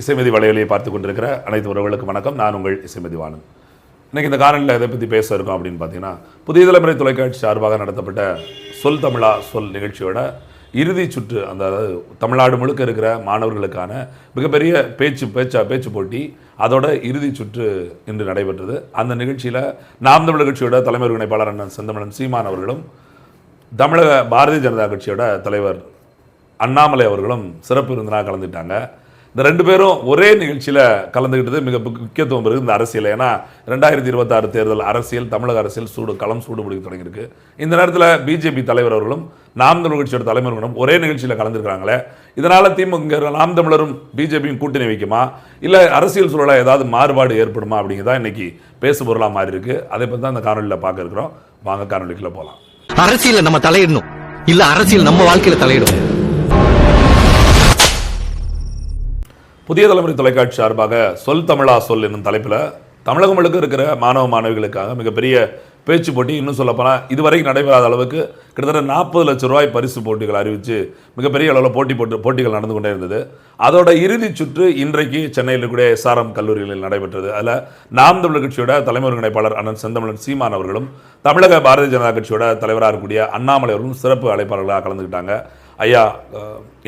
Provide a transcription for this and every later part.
இசைமதி வலையொலியை பார்த்து கொண்டிருக்கிற அனைத்து உறவுகளுக்கும் வணக்கம். நான் உங்கள் இசைமதி வாணன். இன்னைக்கு இந்த காணொலியில் எதை பற்றி பேச இருக்கோம் அப்படின்னு பார்த்தீங்கன்னா புதிய தலைமுறை தொலைக்காட்சி சார்பாக நடத்தப்பட்ட சொல் தமிழா சொல் நிகழ்ச்சியோட இறுதி சுற்று அந்த அதாவது தமிழ்நாடு முழுக்க இருக்கிற மாணவர்களுக்கான மிகப்பெரிய பேச்சு பேச்சா பேச்சு போட்டி அதோட இறுதி சுற்று இன்று நடைபெற்றது. அந்த நிகழ்ச்சியில் நாம் தமிழ் கட்சியோட தலைமை ஒருங்கிணைப்பாளர் அண்ணன் செந்தமிழன் சீமான் அவர்களும் தமிழக பாரதிய ஜனதா கட்சியோட தலைவர் அண்ணாமலை அவர்களும் சிறப்பு விருந்தினாக கலந்துட்டாங்க இந்த ரெண்டு பேரும் ஒரே நிகழ்ச்சியில் கலந்துக்கிட்டது மிக முக்கியத்துவம் பெறுது இந்த அரசியல். ஏன்னா ரெண்டாயிரத்தி இருபத்தாறு தேர்தல் அரசியல் தமிழக அரசியல் சூடு களம் சூடு பிடிக்க தொடங்கியிருக்கு. இந்த நேரத்தில் பிஜேபி தலைவர் அவர்களும் நாம் தமிழ் கட்சியோட தலைமையினரும் ஒரே நிகழ்ச்சியில் கலந்துருக்காங்களே இதனால் திமுக நாம் தமிழரும் பிஜேபியும் கூட்டணி வைக்குமா? இல்லை அரசியல் சூழலாக ஏதாவது மாறுபாடு ஏற்படுமா அப்படிங்கிறதா இன்னைக்கு பேசு பொருளாக மாறி இருக்கு. அதை பற்றி தான் இந்த காணொலியில் பார்க்க இருக்கிறோம். வாங்க காணொலிக்குள்ளே போகலாம் அரசியலில் நம்ம தலையிடணும். இல்லை அரசியல் நம்ம வாழ்க்கையில் தலையிடும். புதிய தலைமுறை தொலைக்காட்சி சார்பாக சொல் தமிழா சொல் என்னும் தலைப்பில் தமிழகம் முழுக்க இருக்கிற மாணவ மாணவிகளுக்காக மிகப்பெரிய பேச்சு போட்டி. இன்னும் சொல்லப்போனால் இதுவரைக்கும் நடைபெறாத அளவுக்கு கிட்டத்தட்ட நாற்பது லட்சம் ரூபாய் பரிசு போட்டிகள் அறிவித்து மிகப்பெரிய அளவில் போட்டி போட்டு போட்டிகள் நடந்து கொண்டே இருந்தது. அதோட இறுதி சுற்று இன்றைக்கு சென்னையில் இருக்கக்கூடிய எஸ்ஆர்எம் கல்லூரிகளில் நடைபெற்றது. அதில் நாம் தமிழர் கட்சியோட தலைமை ஒருங்கிணைப்பாளர் அண்ணன் செந்தமிழன் சீமான் அவர்களும் தமிழக பாரதிய ஜனதா கட்சியோட தலைவராக இருக்கக்கூடிய அண்ணாமலை அவர்களும் சிறப்பு அழைப்பாளர்களாக கலந்துக்கிட்டாங்க ஐயா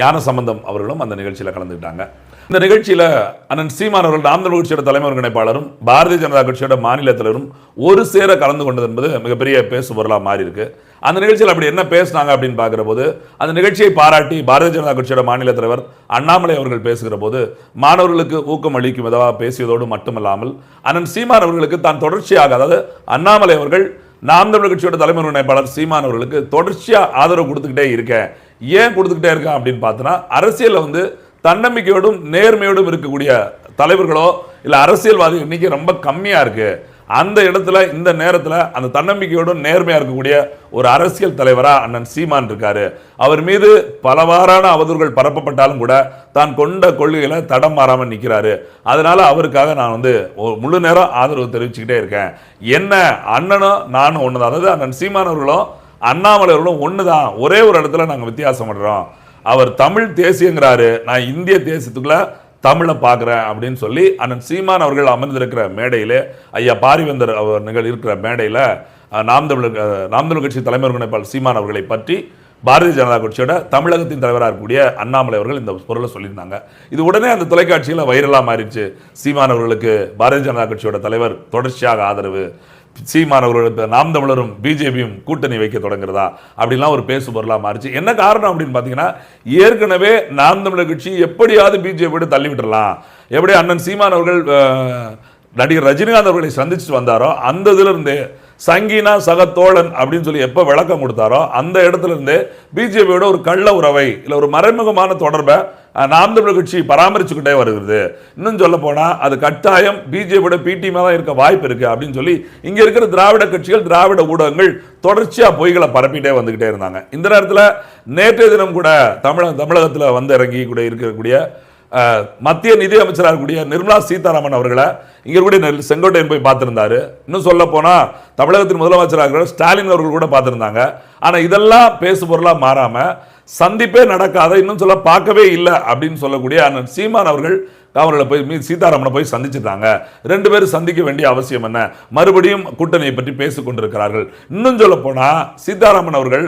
ஞான சம்பந்தம் அவர்களும் அந்த நிகழ்ச்சியில் கலந்துக்கிட்டாங்க இந்த நிகழ்ச்சியில் அண்ணன் சீமான் அவர்கள் நாம் தமிழ் கட்சியோட தலைமை ஒருங்கிணைப்பாளரும் பாரதிய ஜனதா கட்சியோட மாநில தலைவரும் ஒரு சேர கலந்து கொண்டது என்பது மிகப்பெரிய பேசு பொருளாக மாறி இருக்கு. அந்த நிகழ்ச்சியில் அப்படி என்ன பேசினாங்க அப்படின்னு பார்க்குற போது அந்த நிகழ்ச்சியை பாராட்டி பாரதிய ஜனதா கட்சியோட மாநில தலைவர் அண்ணாமலை அவர்கள் பேசுகிற போது மாணவர்களுக்கு ஊக்கம் அளிக்கும் விதமாக பேசியதோடு மட்டுமல்லாமல் அண்ணன் சீமான் அவர்களுக்கு தான் தொடர்ச்சியாக அதாவது அண்ணாமலை அவர்கள் நாம் தமிழர் கட்சியோட தலைமை ஒருங்கிணைப்பாளர் சீமான் அவர்களுக்கு தொடர்ச்சியாக ஆதரவு கொடுத்துக்கிட்டே இருக்கேன். ஏன் கொடுத்துக்கிட்டே இருக்கேன் அப்படின்னு பார்த்தோன்னா அரசியலில் வந்து தன்னம்பிக்கையோடும் நேர்மையோடும் இருக்கக்கூடிய தலைவர்களோ இல்லை அரசியல்வாதிகள் இன்னைக்கு ரொம்ப கம்மியாக இருக்குது அந்த இடத்துல இந்த நேரத்தில் அந்த தன்னம்பிக்கையோடும் நேர்மையாக இருக்கக்கூடிய ஒரு அரசியல் தலைவராக அண்ணன் சீமான் இருக்காரு. அவர் மீது பலவாறான அவதூறுகள் பரப்பப்பட்டாலும் கூட தான் கொண்ட கொள்கைகளை தடம் மாறாமல் நிற்கிறாரு அதனால அவருக்காக நான் வந்து முழு நேரம் ஆதரவு தெரிவிச்சுக்கிட்டே இருக்கேன். என்ன அண்ணனும் நானும் ஒண்ணுதான். அதாவது அண்ணன் சீமான் அவர்களும் அண்ணாமலை அவர்களும் ஒரே ஒரு இடத்துல நாங்கள் வித்தியாசப்படுறோம். அவர் தமிழ் தேசியங்கிறாரு நான் இந்திய தேசியத்துக்குள்ள தமிழை பார்க்குறேன் அப்படின்னு சொல்லி அண்ணன் சீமான் அவர்கள் அமர்ந்திருக்கிற மேடையில் ஐயா பாரிவேந்தர் அவர்கள் இருக்கிற மேடையில் நாம் தமிழர் நாம் தமிழ் கட்சி தலைமை ஒருங்கிணைப்பாளர் சீமான் அவர்களை பற்றி பாரதிய ஜனதா கட்சியோட தமிழகத்தின் தலைவராக இருக்கக்கூடிய அண்ணாமலை அவர்கள் இந்த பொருளை சொல்லியிருந்தாங்க. இது உடனே அந்த தொலைக்காட்சியில் வைரலாக மாறிடுச்சு. சீமான் அவர்களுக்கு பாரதிய ஜனதா கட்சியோட தலைவர் தொடர்ச்சியாக ஆதரவு. சீமானவர்களுக்கு நாம் தமிழரும் பிஜேபியும் கூட்டணி வைக்க தொடங்குறதா? அப்படிலாம் ஒரு பேசு பொருளாக மாறிச்சு. என்ன காரணம் அப்படின்னு பார்த்தீங்கன்னா ஏற்கனவே நாம் தமிழர் கட்சி எப்படியாவது பிஜேபியோட தள்ளி விட்டுடலாம் எப்படி அண்ணன் சீமான் அவர்கள் நடிகர் ரஜினிகாந்த் அவர்களை சந்திச்சுட்டு வந்தாரோ அந்த இதுலருந்து சங்கீனா சகத்தோழன் அப்படின்னு சொல்லி எப்போ விளக்கம் கொடுத்தாரோ அந்த இடத்துலருந்து பிஜேபியோட ஒரு கள்ள உறவை இல்லை ஒரு மறைமுகமான தொடர்பை நாம் தமிழர் கட்சி பராமரிச்சுக்கிட்டே வருகிறது. இன்னும் சொல்ல போனால் அது கட்டாயம் பிஜேபியோட பிடிமா தான் இருக்க வாய்ப்பு இருக்குது அப்படின்னு சொல்லி இங்கே இருக்கிற திராவிட கட்சிகள் திராவிட ஊடகங்கள் தொடர்ச்சியாக பொய்களை பரப்பிட்டே வந்துக்கிட்டே இருந்தாங்க. இந்த நேரத்தில் நேற்றைய தினம் கூட தமிழக தமிழகத்தில் வந்து இறங்கி கூட இருக்கக்கூடிய மத்திய நிதி அமைச்சராக இருக்கக்கூடிய நிர்மலா சீதாராமன் அவர்களை இங்கே இருக்கக்கூடிய நெல் செங்கோட்டையன் போய் பார்த்திருந்தாரு. இன்னும் சொல்ல போனால் தமிழகத்தின் முதலமைச்சராக இருக்கிற ஸ்டாலின் அவர்கள் கூட பார்த்துருந்தாங்க. ஆனால் இதெல்லாம் பேசு பொருளாக மாறாமல் சந்திப்பே நடக்காத இன்னும் சொல்ல பார்க்கவே இல்லை அப்படின்னு சொல்லக்கூடிய அண்ணன் சீமான் அவர்கள் அவர்களை போய் மீ சீதாராமனை போய் சந்திச்சிட்டாங்க ரெண்டு பேரும் சந்திக்க வேண்டிய அவசியம் என்ன? மறுபடியும் கூட்டணியை பற்றி பேசிக் கொண்டிருக்கிறார்கள் இன்னும் சொல்ல போனால் சீதாராமன் அவர்கள்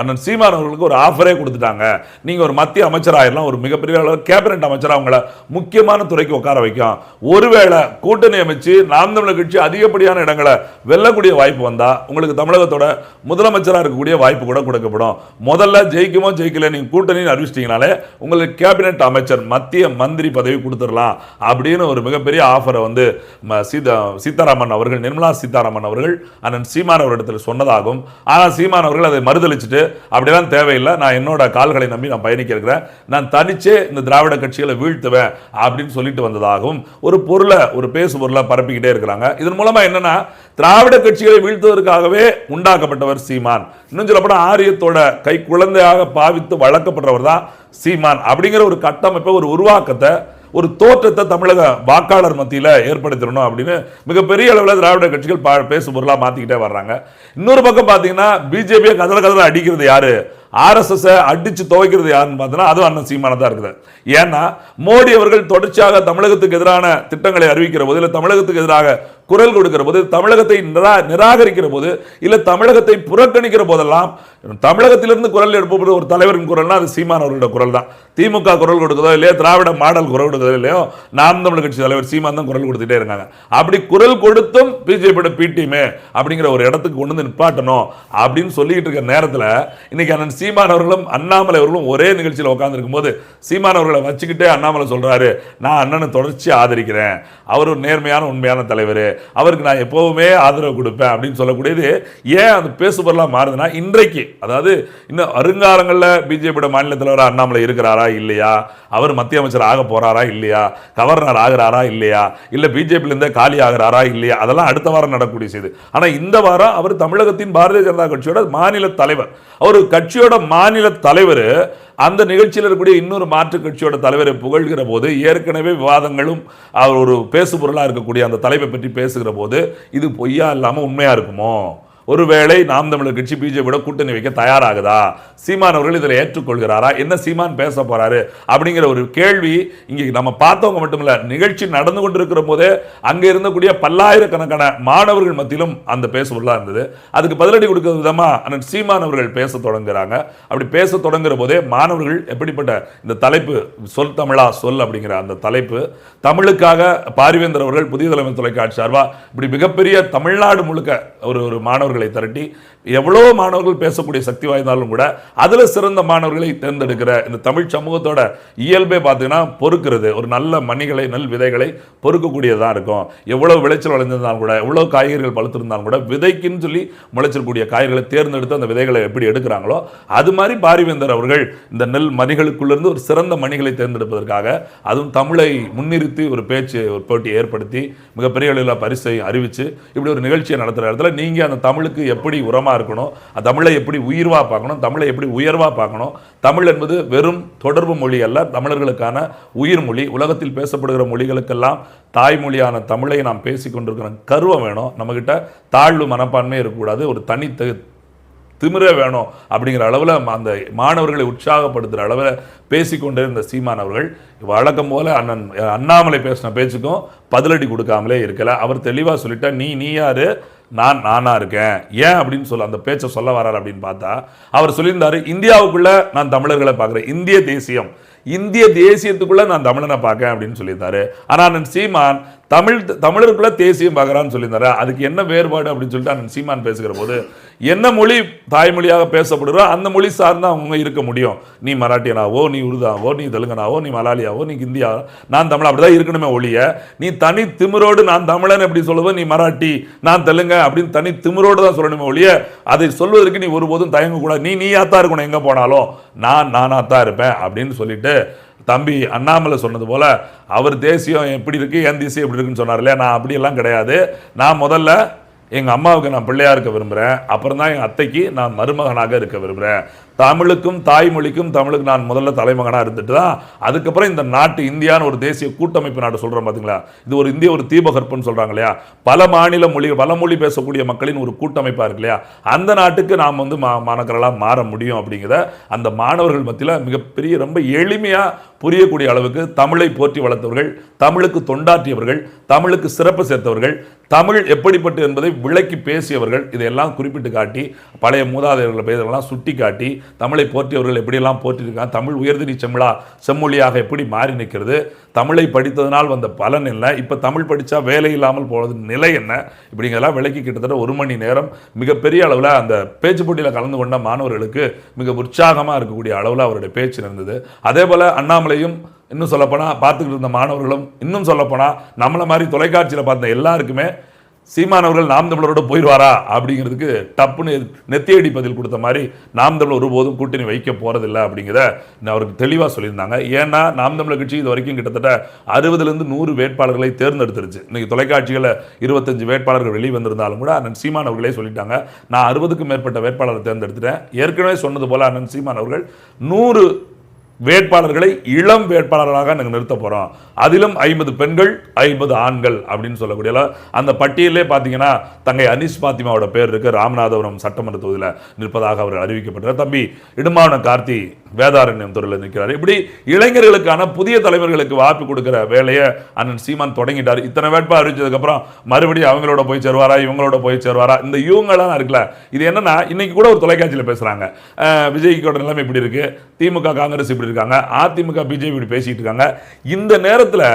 அண்ணன் சீமான் அவர்களுக்கு ஒரு ஆஃபரே கொடுத்துட்டாங்க. நீங்க ஒரு மத்திய அமைச்சராயிரலாம் ஒரு மிகப்பெரிய அளவு கேபினட் அமைச்சராக அவங்கள முக்கியமான துறைக்கு உட்கார வைக்கும். ஒருவேளை கூட்டணி அமைச்சு நாம் தமிழர் கட்சி அதிகப்படியான இடங்களை வெல்லக்கூடிய வாய்ப்பு வந்தால் உங்களுக்கு தமிழகத்தோட முதலமைச்சராக இருக்கக்கூடிய வாய்ப்பு கூட கொடுக்கப்படும். முதல்ல ஜெயிக்குமோ ஜெயிக்கல நீங்க கூட்டணின்னு அறிவிச்சிட்டிங்கனாலே உங்களுக்கு கேபினட் அமைச்சர் மத்திய மந்திரி பதவி கொடுத்துடலாம் அப்படின்னு ஒரு மிகப்பெரிய ஆஃபரை வந்து சீதா சீதாராமன் அவர்கள் நிர்மலா சீதாராமன் அவர்கள் அண்ணன் சீமான் அவரிடத்தில் சொன்னதாகும். ஆனால் சீமான் அவர்கள் அதை மறுதளிச்சுட்டு அப்படிலாம் தேவையில்லை. நான் என்னோட கால்களை நம்பி நான் பயணிக்க இருக்கிறேன். நான் தனிச்சே இந்த திராவிட கட்சிகளை வீழ்த்துவேன் அப்படின்னு சொல்லிட்டு வந்ததாகவும் ஒரு பொருளை ஒரு பேசு பொருளை பரப்பிக்கிட்டே இருக்கிறாங்க. இதன் மூலமா என்னன்னா திராவிட கட்சிகளை வீழ்த்துவதற்காகவே உண்டாக்கப்பட்டவர் சீமான். இன்னும் சொல்லப்போனா ஆரியத்தோட கை குழந்தையாக பாவித்து வளர்க்கப்படுறவர் தான் சீமான். அப்படிங்கிற ஒரு கட்டமைப்பை ஒரு உருவாக்கத்தை ஒரு தோற்றத்தை தமிழக வாக்காளர் மத்தியில் ஏற்படுத்திடணும் அப்படின்னு மிகப்பெரிய அளவில் திராவிட கட்சிகள் பா பேசு பொருளாக மாற்றிக்கிட்டே வர்றாங்க. இன்னொரு பக்கம் பார்த்தீங்கன்னா பிஜேபியை கதற கதற அடிக்கிறது யாரு? ஆர்எஸ்எஸ்ஸை அடித்து துவைக்கிறது யாருன்னு பார்த்தோன்னா அதுவும் அண்ணன் சீமானதாக இருக்குது. ஏன்னா மோடி அவர்கள் தொடர்ச்சியாக தமிழகத்துக்கு எதிரான திட்டங்களை அறிவிக்கிற போது இல்லை தமிழகத்துக்கு எதிராக குரல் கொடுக்கிற போது தமிழகத்தை நிரா- நிராகரிக்கிற போது இல்லை தமிழகத்தை புறக்கணிக்கிற போதெல்லாம் தமிழகத்திலிருந்து குரல் எழுப்பப்படுற ஒரு தலைவரின் குரல்னா அது சீமான் அவர்களோட குரல் தான் திமுக குரல் கொடுக்குதோ இல்லையோ திராவிட மாடல் குரல் கொடுக்குதோ இல்லையோ நாம் தமிழ் கட்சி தலைவர் சீமான் தான் குரல் கொடுத்துட்டே இருக்காங்க. அப்படி குரல் கொடுத்தும் பிஜேபியோட பிடிமே அப்படிங்கிற ஒரு இடத்துக்கு கொண்டு வந்து நிப்பாட்டணும் அப்படின்னு சொல்லிக்கிட்டு இருக்கிற நேரத்தில் இன்னைக்கு அண்ணன் சீமான் அவர்களும் அண்ணாமலை அவர்களும் ஒரே நிகழ்ச்சியில் உட்காந்துருக்கும் போது சீமான் அவர்களை வச்சுக்கிட்டே அண்ணாமலை சொல்கிறாரு நான் அண்ணனை தொடர்ச்சி ஆதரிக்கிறேன். அவர் ஒரு நேர்மையான உண்மையான தலைவர். அவருக்கு நான் எப்போவுமே ஆதரவு கொடுப்பேன் அப்படின்னு சொல்லக்கூடியது ஏன் அந்த பேசுபொருளாக மாறுதுன்னா இன்றைக்கு அதாவது இன்னும் வருங்காலங்களில் பிஜேபியோட மாநில தலைவர் அண்ணாமலை இருக்கிறாரா இல்லையா? அவர் மத்திய அமைச்சர் ஆக போறாரா இல்லையா? கவர்னர் ஆகிறாரா இல்லையா? இல்லை பிஜேபியிலேருந்தே காலி ஆகிறாரா இல்லையா? அதெல்லாம் அடுத்த வாரம் நடக்கக்கூடிய செய்து ஆனால் இந்த வாரம் அவர் தமிழகத்தின் பாரதிய ஜனதா கட்சியோட மாநில தலைவர். அவர் கட்சியோட மாநில தலைவர் அந்த நிகழ்ச்சியில் இருக்கக்கூடிய இன்னொரு மாற்றுக் கட்சியோட தலைவரை புகழ்கிற போது ஏற்கனவே விவாதங்களும் அவர் ஒரு பேசுபொருளாக இருக்கக்கூடிய அந்த தலைப்பை பற்றி பேசுகிற போது இது பொய்யா இல்லாமல் உண்மையாக இருக்குமோ? ஒருவேளை நாம் தமிழர் கட்சி பிஜேபியோட கூட்டணி வைக்க தயாராகுதா? சீமான் அவர்கள் இதில் ஏற்றுக்கொள்கிறாரா? என்ன சீமான் பேச போறாரு? அப்படிங்கிற ஒரு கேள்வி இங்கே நம்ம பார்த்தவங்க மட்டுமில்ல நிகழ்ச்சி நடந்து கொண்டிருக்கிற போதே அங்கே இருந்தக்கூடிய பல்லாயிரக்கணக்கான மாணவர்கள் மத்தியிலும் அந்த பேசுபொருளாக இருந்தது. அதுக்கு பதிலடி கொடுக்கிற விதமா அண்ணன் சீமான் அவர்கள் பேச தொடங்குறாங்க. அப்படி பேச தொடங்குற போதே மாணவர்கள் எப்படிப்பட்ட இந்த தலைப்பு சொல் தமிழா சொல் அப்படிங்கிற அந்த தலைப்பு தமிழுக்காக பாரிவேந்தர் அவர்கள் புதிய தலைமை தொலைக்காட்சி சார்பா இப்படி மிகப்பெரிய தமிழ்நாடு முழுக்க ஒரு ஒரு மாணவர்கள் திரட்டி எவ்வளோ மாணவர்கள் பேசக்கூடிய சக்தி வாய்ந்தாலும் கூட அதில் சிறந்த மாணவர்களை தேர்ந்தெடுக்கிற இந்த தமிழ் சமூகத்தோட இயல்பே பார்த்தீங்கன்னா பொறுக்கிறது. ஒரு நல்ல மணிகளை நெல் விதைகளை பொறுக்கக்கூடியதாக இருக்கும். எவ்வளவு விளைச்சல் விளைஞ்சிருந்தாலும் கூட எவ்வளோ காய்கறிகள் பழுத்திருந்தாலும் கூட விதைக்குன்னு சொல்லி முளைச்சிருக்கூடிய காய்கறிகளை தேர்ந்தெடுத்து அந்த விதைகளை எப்படி எடுக்கிறாங்களோ அது மாதிரி பாரிவேந்தர் அவர்கள் இந்த நெல் மணிகளுக்குள்ளிருந்து ஒரு சிறந்த மணிகளை தேர்ந்தெடுப்பதற்காக அதுவும் தமிழை முன்னிறுத்தி ஒரு பேச்சு ஒரு போட்டி ஏற்படுத்தி மிகப்பெரிய அளவில் பரிசை அறிவித்து இப்படி ஒரு நிகழ்ச்சியை நடத்துகிற இடத்துல நீங்கள் அந்த தமிழுக்கு எப்படி உரமாக இருக்கணும் தமிழை எப்படி உயிர்வா பார்க்கணும் தமிழை எப்படி உயர்வா பார்க்கணும். தமிழ் என்பது வெறும் தொடர்பு மொழி அல்ல தமிழர்களுக்கான உயிர் மொழி. உலகத்தில் பேசப்படுகிற மொழிகளுக்கெல்லாம் தாய்மொழியான தமிழை நாம் பேசி கொண்டிருக்கிற கருவம் வேணும். நம்மக்கிட்ட தாழ்வு மனப்பான்மை இருக்கக்கூடாது. ஒரு தனித்து திமிர வேணும் அப்படிங்கிற அளவில் அந்த மாணவர்களை உற்சாகப்படுத்துகிற அளவில் பேசிக்கொண்டே இருந்த சீமான் அவர்கள் வழக்கம் போல அண்ணன் அண்ணாமலை பேசின பேச்சுக்கும் பதிலடி கொடுக்காமலே இருக்கல. அவர் தெளிவாக சொல்லிட்டா நீ நீ யாரு? நான் நானா இருக்கேன். ஏன்? அப்படின்னு சொல்ல அந்த பேச்சை சொல்ல வரார் அப்படின்னு பார்த்தா அவர் சொல்லியிருந்தாரு இந்தியாவுக்குள்ள நான் தமிழர்களை பார்க்குறேன். இந்திய தேசியம். இந்திய தேசியத்துக்குள்ள நான் தமிழனை பார்க்கேன் அப்படின்னு சொல்லியிருந்தாரு. ஆனால் அண்ணன் சீமான் தமிழ் தமிழருக்குள்ள தேசியம் பார்க்கறான்னு சொல்லியிருந்தாரு. அதுக்கு என்ன வேறுபாடு அப்படின்னு சொல்லிட்டு அண்ணன் சீமான் பேசுகிற போது என்ன மொழி தாய்மொழியாக பேசப்படுறோ அந்த மொழி சார்ந்து அவங்க இருக்க முடியும். நீ மராட்டியனாவோ நீ உருதாவோ நீ தெலுங்கனாவோ நீ மலாலியாவோ நீ இந்தியா நான் தமிழ் அப்படிதான் இருக்கணுமே ஒழிய நீ தனி திமிரோடு நான் தமிழன் எப்படி சொல்லுவேன் நீ மராட்டி நான் தெலுங்க அப்படின்னு தனி திமிரோடு தான் சொல்லணுமே ஒழிய அதை சொல்வதற்கு நீ ஒருபோதும் தயங்கக்கூடாது. நீ நீயாத்தான் இருக்கணும் எங்கே போனாலும். நான் நானாத்தான் இருப்பேன் அப்படின்னு சொல்லிட்டு தம்பி அண்ணாமலை சொன்னது போல அவர் தேசியம் எப்படி இருக்கு என் தேசியம் எப்படி இருக்குன்னு சொன்னார் இல்லையா? நான் அப்படியெல்லாம் கிடையாது. நான் முதல்ல எங்கள் அம்மாவுக்கு நான் பிள்ளையா இருக்க விரும்புகிறேன் அப்புறம் தான் எங்கள் அத்தைக்கு நான் மருமகனாக இருக்க விரும்புகிறேன் தமிழுக்கும் தாய்மொழிக்கும் தமிழுக்கு நான் முதல்ல தலைமகனாக இருந்துட்டு தான் அதுக்கப்புறம் இந்த நாட்டு இந்தியான்னு ஒரு தேசிய கூட்டமைப்பு நாடு சொல்கிறோம் பார்த்தீங்களா இது ஒரு இந்திய ஒரு தீபகற்பன்னு சொல்கிறாங்க இல்லையா? பல மாநில மொழி பல மொழி பேசக்கூடிய மக்களின் ஒரு கூட்டமைப்பாக இருக்கு இல்லையா? அந்த நாட்டுக்கு நாம் வந்து மா மாணக்கர்களாக மாற முடியும் அப்படிங்கிறத அந்த மாணவர்கள் மத்தியில் மிகப்பெரிய ரொம்ப எளிமையாக புரியக்கூடிய அளவுக்கு தமிழை போற்றி வளர்த்தவர்கள் தமிழுக்கு தொண்டாற்றியவர்கள் தமிழுக்கு சிறப்பு சேர்த்தவர்கள் தமிழ் எப்படிப்பட்டு என்பதை விளக்கி பேசியவர்கள் இதையெல்லாம் குறிப்பிட்டு காட்டி பழைய மூதாதையர்கள் பேரெல்லாம் சுட்டி காட்டி தமிழை போற்றியவர்கள் எப்படியெல்லாம் போற்றியிருக்கான் தமிழ் உயர்திரி செமிழா செம்மொழியாக எப்படி மாறி நிற்கிறது? தமிழை படித்ததனால் வந்த பலன் என்ன? இப்போ தமிழ் படித்தா வேலை இல்லாமல் போனது நிலை என்ன? இப்படிங்கெல்லாம் விளக்கி கிட்டத்தட்ட ஒரு மணி நேரம் மிகப்பெரிய அளவில் அந்த பேச்சு போட்டியில் கலந்து கொண்ட மாணவர்களுக்கு மிக உற்சாகமாக இருக்கக்கூடிய அளவில் அவருடைய பேச்சு இருந்தது அதே போல் அண்ணாமலையும் இன்னும் சொல்லப்போனால் பார்த்துக்கிட்டு இருந்த மாணவர்களும் இன்னும் சொல்லப்போனால் நம்மளை மாதிரி தொலைக்காட்சியில் பார்த்த எல்லாருக்குமே சீமானவர்கள் நாம் தமிழரோட போயிடுவாரா அப்படிங்கிறதுக்கு டப்புன்னு நெத்தியடி பதில் கொடுத்த மாதிரி நாம் தமிழர் ஒருபோதும் கூட்டணி வைக்க போகிறதில்ல அப்படிங்கிறத நான் அவருக்கு தெளிவாக சொல்லியிருந்தாங்க. ஏன்னா நாம் தமிழர் கட்சி இது வரைக்கும் கிட்டத்தட்ட அறுபதுலேருந்து நூறு வேட்பாளர்களை தேர்ந்தெடுத்துருச்சு. இன்றைக்கி தொலைக்காட்சிகளில் இருபத்தஞ்சு வேட்பாளர்கள் வெளியே வந்திருந்தாலும் கூட அண்ணன் சீமான் அவர்களே சொல்லிட்டாங்க. நான் அறுபதுக்கும் மேற்பட்ட வேட்பாளரை தேர்ந்தெடுத்துட்டேன். ஏற்கனவே சொன்னது போல் அண்ணன் சீமான் அவர்கள் நூறு வேட்பாளர்களை இளம் வேட்பாளர்களாக நாங்கள் நிறுத்த போகிறோம் அதிலும் ஐம்பது பெண்கள் ஐம்பது ஆண்கள் அப்படின்னு சொல்லக்கூடிய அந்த பட்டியலே பார்த்தீங்கன்னா தங்கை அனிஷ் பாத்திமாவோட பேர் இருக்கு. ராமநாதபுரம் சட்டமன்ற தொகுதியில் நிற்பதாக அவர் அறிவிக்கப்பட்டார் தம்பி இடுமாவன கார்த்தி வேதாரண்யம் துறையில் நிற்கிறார். இப்படி இளைஞர்களுக்கான புதிய தலைவர்களுக்கு வாய்ப்பு கொடுக்குற வேலையை அண்ணன் சீமான் தொடங்கிட்டார். இத்தனை வேட்பாக அறிவிச்சதுக்கப்புறம் மறுபடியும் அவங்களோட போய் சேருவாரா இவங்களோட போய் சேருவாரா? இந்த இவங்கெல்லாம் இருக்குல்ல இது என்னன்னா இன்னைக்கு கூட ஒரு தொலைக்காட்சியில் பேசுகிறாங்க விஜய்க்கோட நிலைமை இப்படி இருக்கு. திமுக காங்கிரஸ் இப்படி இருக்காங்க. அதிமுக பிஜேபி இப்படி பேசிகிட்டு இருக்காங்க. இந்த நேரத்தில்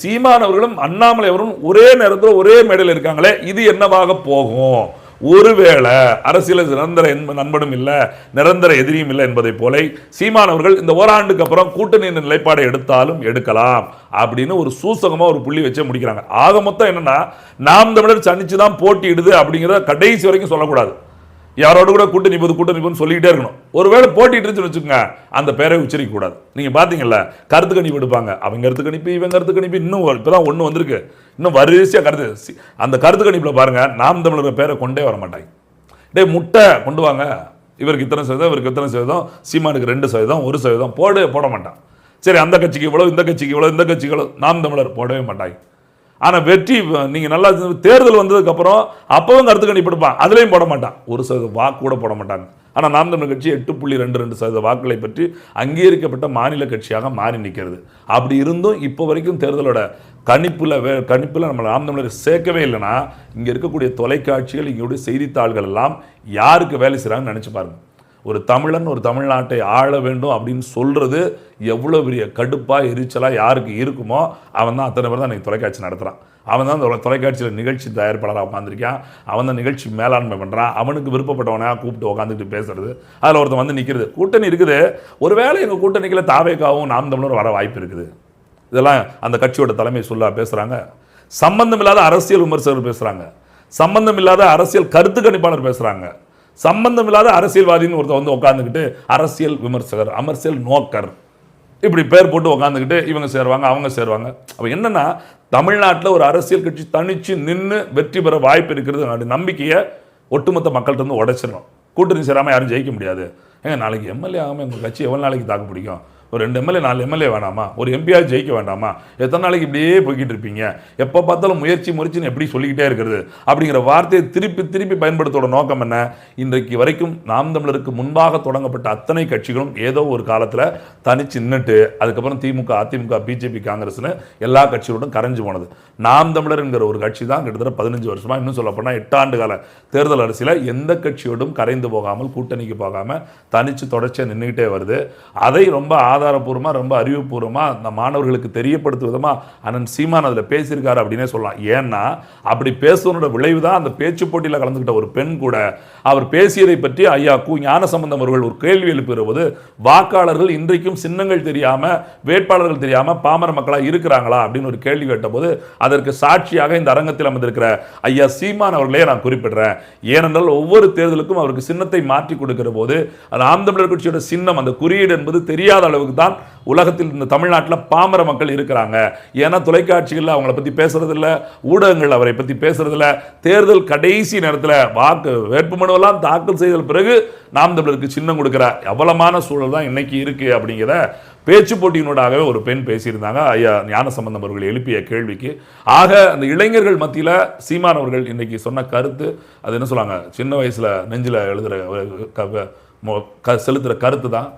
சீமான் அவர்களும் அண்ணாமலை அவர்களும் ஒரே நேரத்தில் ஒரே மேடையில் இருக்காங்களே. இது என்னவாக போகும்? ஒருவேளை அரசியல் நிரந்தர என்ப- நண்பனும் இல்லை நிரந்தர எதிரியும் இல்லை என்பதை போல சீமான் அவர்கள் இந்த ஓராண்டுக்கு அப்புறம் கூட்டணி நிலைப்பாடை எடுத்தாலும் எடுக்கலாம் அப்படின்னு ஒரு சூசகமா ஒரு புள்ளி வச்சே முடிக்கிறாங்க. ஆக மொத்தம் என்னன்னா நாம் தமிழர் சனிச்சு தான் போட்டியிடுது அப்படிங்கிறத கடைசி வரைக்கும் சொல்லக்கூடாது. யாரோட கூட கூட்டணி போது கூட்டணி போதுன்னு சொல்லிக்கிட்டே இருக்கணும். ஒருவேளை போட்டிட்டு இருந்துச்சுன்னு வச்சுக்கோங்க அந்த பேரை உச்சரிக்க கூடாது நீங்க பாத்தீங்கல்ல கருத்து கணிப்பு எடுப்பாங்க. அவங்க கருத்து கணிப்பு இவங்க கருத்து கணிப்பு இன்னும் இப்போ தான் ஒன்று வந்திருக்கு. இன்னும் வரிசையாக கருத்து. சி- அந்த கருத்து கணிப்பில் பாருங்கள் நாம் தமிழர் பேரை கொண்டே வர மாட்டாங்க. டேய் முட்டை கொண்டு வாங்க. இவருக்கு இத்தனை சதவீதம் இவருக்கு இத்தனை சதவீதம் சீமானுக்கு ரெண்டு சதவீதம் ஒரு சதவீதம் போடு போட மாட்டான். சரி அந்த கட்சிக்கு இவ்வளோ இந்த கட்சிக்கு இவ்வளோ இந்த கட்சிக்கு இவ்வளோ நாம் தமிழர் போடவே மாட்டாங்க. ஆனால் வெற்றி நீங்கள் நல்லா தேர்தல் வந்ததுக்கப்புறம் அப்போவும் கருத்து கணிப்பு அதுலேயும் போட மாட்டான். ஒரு சதவீத வாக்கு கூட போட மாட்டாங்க. ஆனால் நாம் தமிழ் கட்சி எட்டு புள்ளி ரெண்டு ரெண்டு சதவீத வாக்குகளை பற்றி அங்கீகரிக்கப்பட்ட மாநில கட்சியாக மாறி நிற்கிறது. அப்படி இருந்தும் இப்போ வரைக்கும் தேர்தலோட கணிப்பில் வே கணிப்பில் நம்ம நாம் தமிழர் சேர்க்கவே இல்லைன்னா இங்கே இருக்கக்கூடிய தொலைக்காட்சிகள் இங்கே செய்தித்தாள்கள் எல்லாம் யாருக்கு வேலை செய்கிறாங்கன்னு நினச்சி பாருங்கள் ஒரு தமிழன் ஒரு தமிழ்நாட்டை ஆள வேண்டும் அப்படின்னு சொல்கிறது எவ்வளோ பெரிய கடுப்பாக எரிச்சலாக யாருக்கு இருக்குமோ அவன் தான் அத்தனை பேர் தான் நீங்கள் தொலைக்காட்சி நடத்துறான். அவன் தான் அந்த தொலைக்காட்சியில் நிகழ்ச்சி தயாரிப்பாளராக உட்காந்துருக்கான் அவன் தான் நிகழ்ச்சி மேலாண்மை பண்ணுறான் அவனுக்கு விருப்பப்பட்டவனாக கூப்பிட்டு உட்காந்துக்கிட்டு பேசுறது. அதில் ஒருத்தன் வந்து நிற்கிறது கூட்டணி இருக்குது. ஒருவேளை எங்கள் கூட்டணிக்கில் தாவேக்காவும் நாம் தமிழர் வர வாய்ப்பு இருக்குது. இதெல்லாம் அந்த கட்சியோட தலைமை சொல்லாக பேசுகிறாங்க சம்பந்தம் இல்லாத அரசியல் விமர்சகர் பேசுகிறாங்க சம்பந்தம் இல்லாத அரசியல் கருத்து கணிப்பாளர் பேசுகிறாங்க சம்பந்தம் இல்லாத அரசியல்வாதின்னு ஒருத்தர் வந்து உட்காந்துக்கிட்டு அரசியல் விமர்சகர் அமர்சியல் நோக்கர். இப்படி பேர் போட்டு உட்காந்துக்கிட்டு இவங்க சேருவாங்க அவங்க சேருவாங்க. அப்போ என்னென்னா தமிழ்நாட்டில் ஒரு அரசியல் கட்சி தனித்து நின்று வெற்றி பெற வாய்ப்பு இருக்கிறது அப்படி நம்பிக்கையை ஒட்டுமொத்த மக்கள்கிட்ட இருந்து உடைச்சிடணும். கூட்டணி சேராமல் யாரும் ஜெயிக்க முடியாது. ஏங்க நாளைக்கு எம்எல்ஏ ஆகாமல் எங்கள் கட்சி எவ்வளோ நாளைக்கு தாக்கு பிடிக்கும்? ஒரு ரெண்டு எம்எல்ஏ நாலு எம்எல்ஏ வேணாமா? ஒரு எம்பியாக ஜெயிக்க வேண்டாமா? எத்தனை நாளைக்கு இப்படியே போய்கிட்டு இருப்பீங்க எப்போ பார்த்தாலும் முயற்சி முயற்சின்னு எப்படி சொல்லிக்கிட்டே இருக்கிறது? அப்படிங்கிற வார்த்தையை திருப்பி திருப்பி பயன்படுத்தோட நோக்கம் என்ன? இன்றைக்கு வரைக்கும் நாம் தமிழருக்கு முன்பாக தொடங்கப்பட்ட அத்தனை கட்சிகளும் ஏதோ ஒரு காலத்தில் தனிச்சு நின்றுட்டு அதுக்கப்புறம் திமுக அதிமுக பிஜேபி காங்கிரஸ்னு எல்லா கட்சிகளோடும் கரைஞ்சு போனது. நாம் தமிழர் என்கிற ஒரு கட்சி தான் கிட்டத்தட்ட பதினஞ்சு வருஷமாக இன்னும் சொல்லப்போனால் எட்டாண்டு கால தேர்தல் அரசியல் எந்த கட்சியோடும் கரைந்து போகாமல் கூட்டணிக்கு போகாமல் தனிச்சு தொடர்ச்சியாக நின்றுக்கிட்டே வருது. அதை ரொம்ப ஆதாரபூர்வமாக ரொம்ப அறிவுபூர்வமாக அந்த மாணவர்களுக்கு தெரியப்படுத்து விதமாக அண்ணன் சீமான் அதில் பேசியிருக்காரு அப்படின்னே சொல்லலாம். ஏன்னா அப்படி பேசுவதோட விளைவு தான் அந்த பேச்சு போட்டியில் கலந்துக்கிட்ட ஒரு பெண் கூட. அவர் பேசியதை பற்றி ஐயா கு ஞானசம்பந்தம் அவர்கள் ஒரு கேள்வி எழுப்புகிற வாக்காளர்கள் இன்றைக்கும் சின்னங்கள் தெரியாமல் வேட்பாளர்கள் தெரியாமல் பாமர மக்களாக இருக்கிறாங்களா அப்படின்னு ஒரு கேள்வி கேட்டபோது அதற்கு சாட்சியாக இந்த அரங்கத்தில் அமர்ந்திருக்கிற ஐயா சீமான் அவர்களே நான் குறிப்பிடுறேன். ஏனென்றால் ஒவ்வொரு தேர்தலுக்கும் அவருக்கு சின்னத்தை மாற்றி கொடுக்கிற போது அந்த ஆம் தமிழர் கட்சியோட சின்னம் அந்த குறியீடு என்பது தெரியாத அளவுக்கு தான் உலகத்தில் இந்த தமிழ்நாட்டில் பாமர மக்கள் இருக்கிறாங்க. ஏன்னா தொலைக்காட்சிகளில் அவங்கள பற்றி பேசுறதில்ல ஊடகங்கள் அவரை பற்றி பேசுறதில்ல. தேர்தல் கடைசி நேரத்தில் வாக்கு வேட்புமனுவெல்லாம் தாக்கல் செய்த பிறகு நாம் தமிழருக்கு சின்னம் கொடுக்குற அவலமான சூழல் தான் இன்னைக்கு இருக்கு அப்படிங்கிற பேச்சு போட்டியினூடாகவே ஒரு பெண் பேசியிருந்தாங்க. ஐயா ஞான சம்பந்தம் அவர்கள் எழுப்பிய கேள்விக்கு. ஆக அந்த இளைஞர்கள் மத்தியில் சீமான் அவர்கள் இன்னைக்கு சொன்ன கருத்து அது என்ன சொல்லுவாங்க? சின்ன வயசில் நெஞ்சில் எழுதுகிற க செலுத்துகிற கருத்து தான்.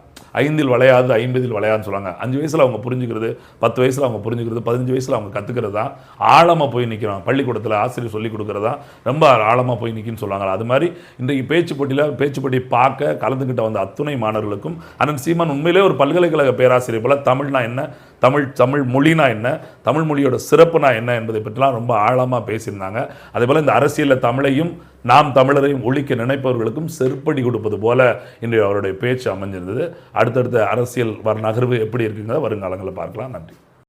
ஐந்தில் வளையாது ஐம்பதில் வளையாதுன்னு சொல்லுவாங்க. அஞ்சு வயசில் அவங்க புரிஞ்சுக்கிறது பத்து வயசில் அவங்க புரிஞ்சுக்கிறது பதினஞ்சு வயசில் அவங்க கற்றுக்கிறது தான் ஆழமாக போய் நிற்கிறோம் பள்ளிக்கூடத்தில் ஆசிரியர் சொல்லிக் கொடுக்குறதா ரொம்ப ஆழமாக போய் நிற்கின்னு சொல்லுவாங்க. அது மாதிரி இன்றைக்கு பேச்சு போட்டியில் பேச்சு போட்டி பார்க்க கலந்துக்கிட்ட வந்த அத்துணை மாணவர்களுக்கும் அண்ணன் சீமான் உண்மையிலே ஒரு பல்கலைக்கழக பேராசிரியர் போல் தமிழ்னா என்ன? தமிழ் தமிழ் மொழினா என்ன? தமிழ் மொழியோட சிறப்புனா என்ன என்பதை பற்றிலாம் ரொம்ப ஆழமாக பேசியிருந்தாங்க. அதேபோல் இந்த அரசியலில் தமிழையும் நாம் தமிழரையும் ஒழிக்க நினைப்பவர்களுக்கும் செருப்படி கொடுப்பது போல இன்றைய அவருடைய பேச்சு அமைஞ்சிருந்தது. அடுத்தடுத்த அரசியல் வர நகர்வு எப்படி இருக்குங்கிறத வருங்காலங்களில் பார்க்கலாம். நன்றி.